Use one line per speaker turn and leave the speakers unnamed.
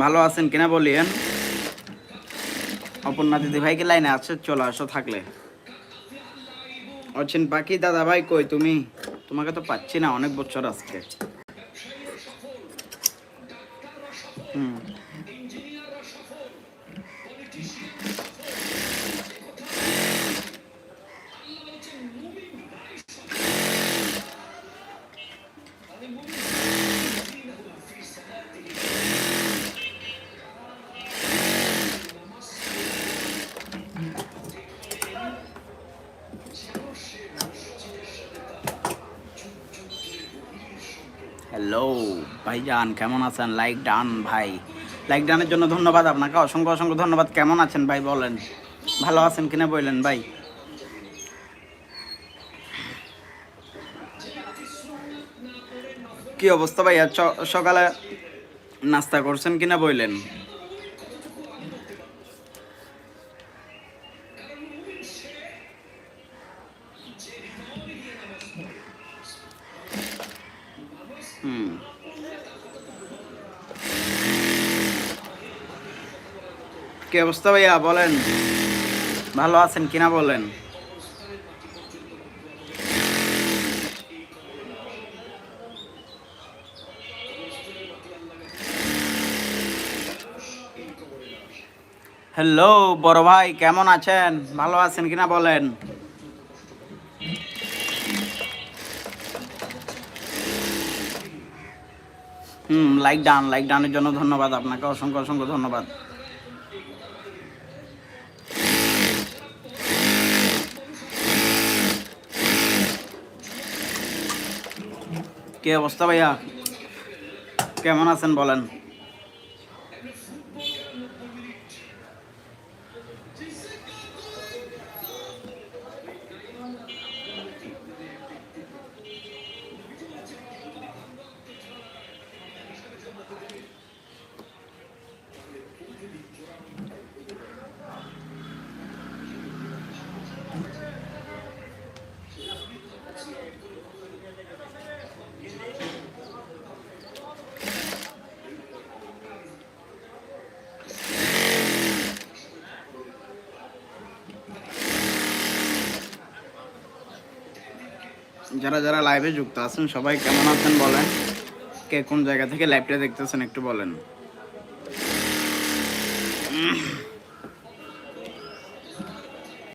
ভালো আছেন কিনা বলিয়েন? অপর্ণা দিদি ভাইকে লাইনে আছে চলো আসো থাকলে। অচিন পাখি, দাদা ভাই কই তুমি? তোমাকে তো পাচ্ছি না অনেক বছর আজকে। হুম। হ্যালো ভাইজান, কেমন আছেন? লাইক ডান, ভাই। লাইক ডানের জন্য ধন্যবাদ আপনাকে। অসংখ্য অসংখ্য ধন্যবাদ। কেমন আছেন, ভাই, বলেন? ভালো আছেন কিনা বললেন ভাই? কি অবস্থা ভাই সকালে নাস্তা করছেন কিনা বললেন হুম। কি অবস্থা ভাইয়া, বলেন। ভালো আছেন কিনা বলেন। হ্যালো, বড় ভাই, কেমন আছেন? ভালো আছেন কিনা বলেন। হুম লাইক ডান লাইক ডানের জন্য ধন্যবাদ আপনাকে, অসংখ্য অসংখ্য ধন্যবাদ। কে অবস্থা ভাইয়া? কেমন আছেন বলেন? যারা যারা লাইভে যুক্ত আছেন, সবাই কেমন আছেন বলেন? কে কোন জায়গা থেকে লাইভটা দেখতেছেন একটু বলেন।